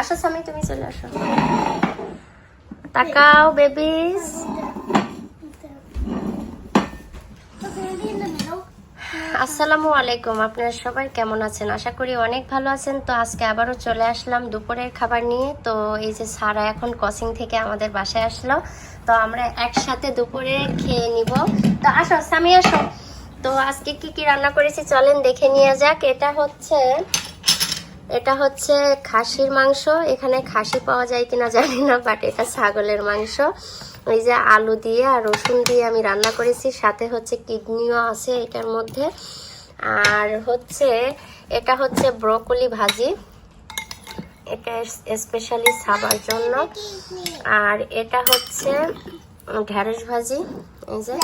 আসো সামি তুমি চলে আসো। তাকাও বেবিস আসসালামু আলাইকুম, আপনারা সবাই কেমন আছেন? আশা করি অনেক ভালো আছেন। তো আজকে আবারও চলে আসলাম দুপুরের খাবার নিয়ে। তো এই যে সারা এখন কসিং থেকে আমাদের বাসায় আসলো। তো আমরা একসাথে দুপুরে খেয়ে নিব। তো আসো সামি আসো। তো আজকে কি কি রান্না করেছি চলেন দেখে নিয়ে যাক। এটা হচ্ছে এটা হচ্ছে খাসির মাংস। এখানে খাসি পাওয়া যায় কিনা জানি না বাট এটা ছাগলের মাংস। ওই যে আলু দিয়ে আর রসুন দিয়ে আমি রান্না করেছি, সাথে হচ্ছে কিডনিও আছে এটার মধ্যে। আর হচ্ছে, এটা হচ্ছে ব্রোকলি ভাজি। এটা স্পেশালি সাবার জন্য। আর এটা হচ্ছে ঢ্যাঁড়স ভাজি, এই যে।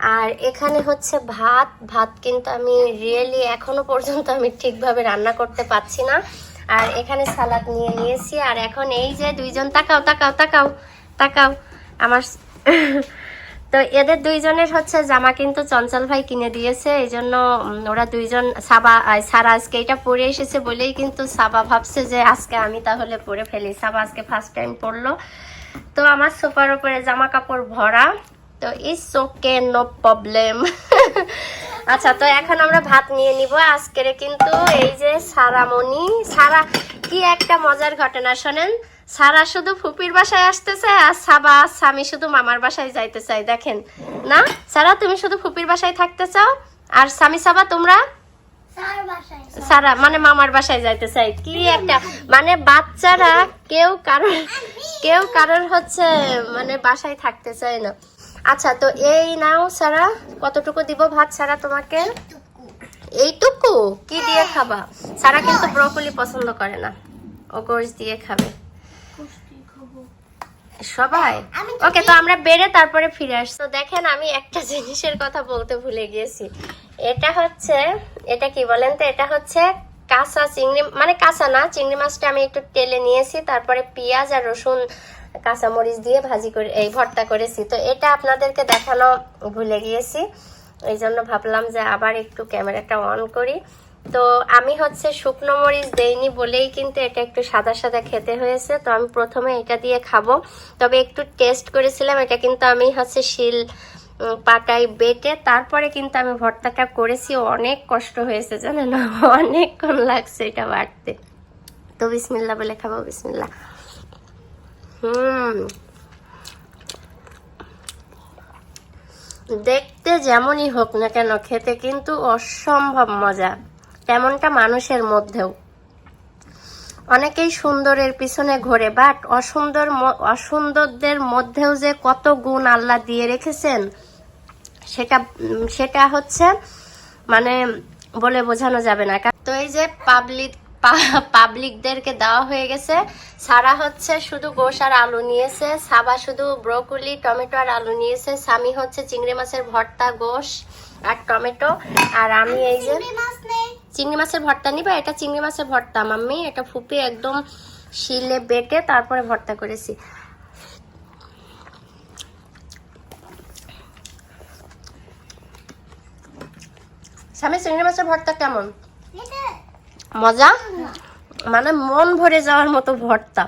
আর এখানে হচ্ছে ভাত। ভাত কিন্তু আমি রিয়েলি এখনও পর্যন্ত আমি ঠিকভাবে রান্না করতে পারছি না। আর এখানে সালাদ নিয়ে নিয়েছি। আর এখন এই যে দুইজন, তাকাও তাকাও তাকাও তাকাও, আমার তো এদের দুইজনের হচ্ছে জামা কিন্তু চঞ্চল ভাই কিনে দিয়েছে। এই জন্য ওরা দুইজন সাবা সারা আজকে এটা পরে এসেছে বলেই কিন্তু সাবা ভাবছে যে আজকে আমি তাহলে পরে ফেলি। সাবা আজকে ফার্স্ট টাইম পরলো। তো আমার সোফার ওপরে জামা কাপড় ভরা। তো ইটস ওকে নো প্রবলেম আচ্ছা তো এখন আমরা ভাত নিয়ে নিব। আজকের কিন্তু এই যে সারামণি সারা কি একটা মজার ঘটনা শোনেন? সারা শুধু ফুপির বাসায় আসতে চায় আর সাবা স্বামী শুধু মামার বাসায় যাইতে চাই দেখেন। না? সারা তুমি শুধু ফুপির বাসায় থাকতে চাও? আর স্বামী সাবা তোমরা? সারা মানে মামার বাসায় যাইতে চাই কি একটা মানে বাচ্চারা কেউ কারোর কেউ কারোর হচ্ছে মানে বাসায় থাকতে চায় না। আচ্ছা তো এই নাও সারা কতটুকু দিব ভাত সারা তোমাকে? এইটুকু? কি দিয়ে খাবা? সারা কিন্তু ব্রকলি পছন্দ করে না। ও গোশ দিয়ে খাবে। সবাই? ওকে তো আমরা বেড়ে তারপরে ফিরে আসছি তো দেখেন আমি একটা জিনিসের কথা বলতে ভুলে গিয়েছি। এটা হচ্ছে এটা কি বলেন তো? এটা হচ্ছে কাঁচা চিংড়ি মানে কাঁচা না চিংড়ি মাছটা আমি একটু তেলে নিয়েছি। তারপরে পেঁয়াজ আর রসুন কাঁচা মরিচ দিয়ে ভাজি করে, এই ভর্তা করেছি। তো এটা আপনাদেরকে দেখানো ভুলে গিয়েছি। এই জন্য ভাবলাম যে আবার একটু ক্যামেরাটা অন করি। তো আমি হচ্ছে শুকনো মরিচ দেইনি বলেই কিন্তু এটা একটু সাদা সাদা খেতে হয়েছে। তো আমি প্রথমে এটা দিয়ে খাব। তবে একটু টেস্ট করেছিলাম, এটা কিন্তু আমি হচ্ছে শিল পাটায় বেটে তারপরে কিন্তু আমি ভর্তাটা করেছি। অনেক কষ্ট হয়েছে জানেন, অনেকক্ষণ লাগছে এটা বাড়তে তো বিসমিল্লা বলে খাব বিসমিল্লা দেখতে যেমনই হোক না কেন, খেতে কিন্তু অসম্ভব মজা, তেমনটা মানুষের মধ্যেও। অনেকেই সুন্দরের পিছনে ঘোরে বাট অসুন্দর অসুন্দরদের মধ্যেও যে কত গুণ আল্লাহ দিয়ে রেখেছেন, সেটা সেটা হচ্ছে মানে বলে বোঝানো যাবে না। তো এই যে পাবলিক পাবলিকদেরকে দেওয়া হয়ে গেছে। সারা হচ্ছে শুধু গোশ আর আলু নিয়েছে। সাবা শুধু ব্রোকলি টমেটো আর আলু নিয়েছে। স্বামী হচ্ছে চিংড়ি মাছের ভর্তা গোশ আর টমেটো। আর আমি এই যে চিংড়ি মাছের ভর্তা নিবা? এটা চিংড়ি মাছের ভর্তা মাম্মি। এটা ফুপি একদম শিলে বেটে তারপরে ভর্তা করেছি। স্বামী চিংড়ি মাছের ভর্তা কেমন? মজা? মানে মন ভরে যাওয়ার মতো ভর্তা।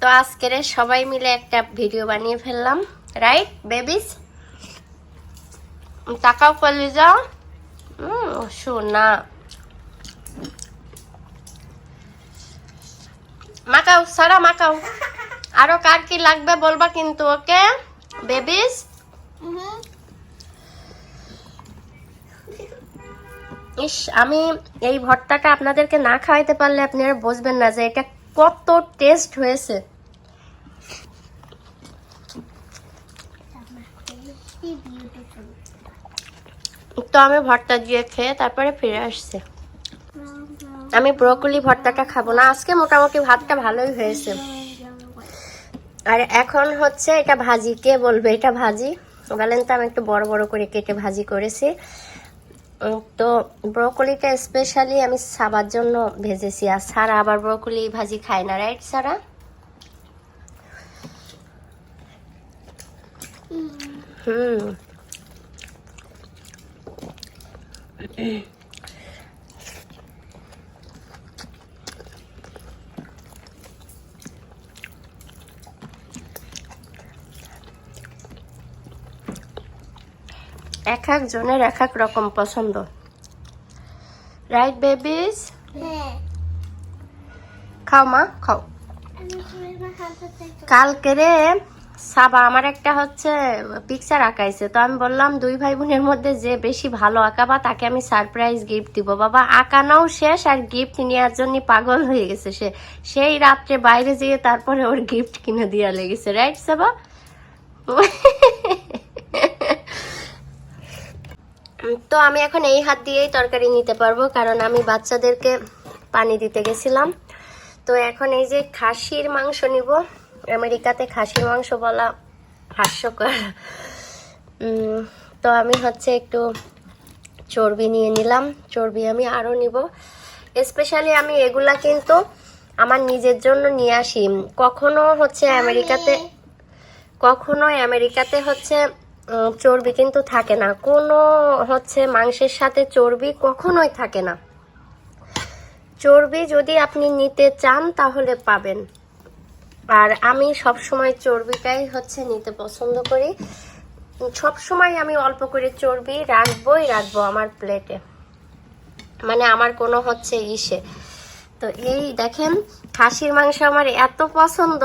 তো আজকের সবাই মিলে একটা ভিডিও বানিয়ে ফেললাম রাইট বেবিস তাকাও করলে যাও। শোনা মাকাও, সারা মাকাও। আরও কার কি লাগবে বলবা কিন্তু, ওকে? বেবিস ইস, আমি এই ভর্তাটা আপনাদেরকে না খাওয়াইতে পারলে আপনারা বুঝবেন না যে এটা কত টেস্ট হয়েছে। তো আমি ভর্তা দিয়ে খেয়ে তারপরে ফিরে আসছে। আমি ব্রকলি ভর্তাটা খাব না, আজকে মোটামুটি ভাতটা ভালোই হয়েছে। আর এখন হচ্ছে এটা ভাজি, কে বলবে এটা ভাজি? বলেন তো, আমি একটু বড় বড় করে কেটে ভাজি করেছি। তো ব্রকলিটা স্পেশালি আমি সাবার জন্য ভেজেছি। আর সারা আবার ব্রকলি ভাজি খায় না রাইট সারা? হুম। এক এক জনের এক এক রকম পছন্দ। রাইট বেবিস হ্যাঁ। খাও মা খাও। কালকে রে সাবা আমার একটা হচ্ছে পিকচার আঁকাইছে। তো আমি বললাম দুই ভাই বোনের মধ্যে যে বেশি ভালো আঁকাবা তাকে আমি সারপ্রাইজ গিফট দিব। বাবা আঁকানাও শেষ আর গিফট নেওয়ার জন্য পাগল হয়ে গেছে সে। সেই রাত্রে বাইরে যেয়ে তারপরে ওর গিফট কিনে দিয়া লেগেছে। রাইট সাবা? তো আমি এখন এই হাত দিয়েই তরকারি নিতে পারব, কারণ আমি বাচ্চাদেরকে পানি দিতে গেছিলাম। তো এখন এই যে খাসির মাংস নিব, আমেরিকাতে খাসির মাংস বলা হাস্যকর। তো আমি হচ্ছে একটু চর্বি নিয়ে নিলাম, চর্বি আমি আরও নিব। স্পেশালি আমি এগুলা কিন্তু আমার নিজের জন্য নিয়ে আসি। কখনো হচ্ছে আমেরিকাতে কখনোই আমেরিকাতে হচ্ছে চর্বি কিন্তু থাকে না। কোনো হচ্ছে মাংসের সাথে চর্বি কখনোই থাকে না। চর্বি যদি আপনি নিতে চান তাহলে পাবেন। আর আমি সব সময় চর্বিটাই হচ্ছে নিতে পছন্দ করি। সব সময় আমি অল্প করে চর্বি রাখবোই রাখব আমার প্লেটে মানে আমার কোনো হচ্ছে ইসে। তো এই দেখেন, খাসির মাংস আমার এত পছন্দ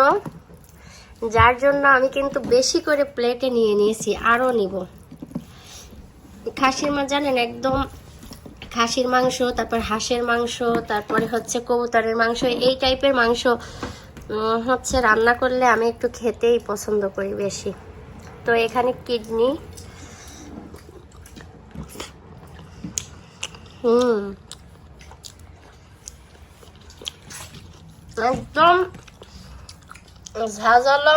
যার জন্য আমি কিন্তু বেশি করে প্লেটে নিয়ে নিয়েছি, আরও নিব। খাসির মাছ জানেন, একদম খাসির মাংস, তারপর হাঁসের মাংস, তারপরে হচ্ছে কবুতরের মাংস, এই টাইপের মাংস হচ্ছে রান্না করলে আমি একটু খেতেই পছন্দ করি বেশি। তো এখানে কিডনি। হুম। একদম ঝাঁঝালো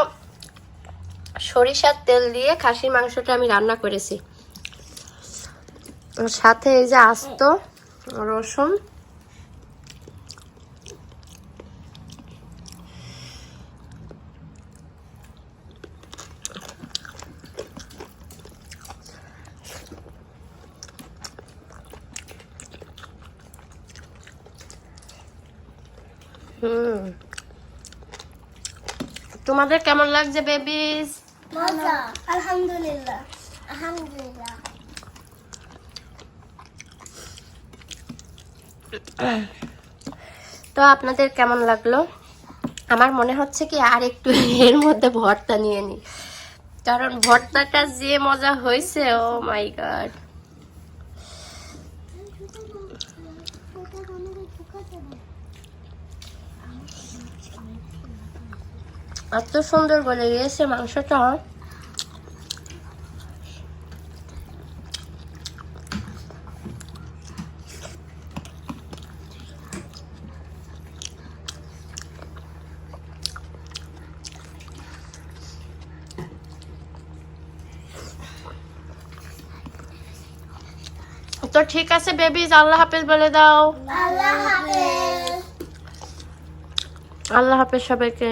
সরিষার তেল দিয়ে খাসির মাংসটা আমি রান্না করেছি। সাথে এই যে আস্ত রসুন। হুম। তোমাদের কেমন লাগছে বেবিস আলহামদুলিল্লাহ আলহামদুলিল্লাহ। তো আপনাদের কেমন লাগল? আমার মনে হচ্ছে কি আর একটু এর মধ্যে ভর্তা নিয়ে নি। কারণ ভর্তাটা যে মজা হয়েছে ও মাই গড এত সুন্দর বলে গিয়েছে মাংসটা। তো ঠিক আছে বেবিজ আল্লাহ হাফেজ বলে দাও। আল্লাহ হাফেজ। আল্লাহ হাফেজ সবাইকে।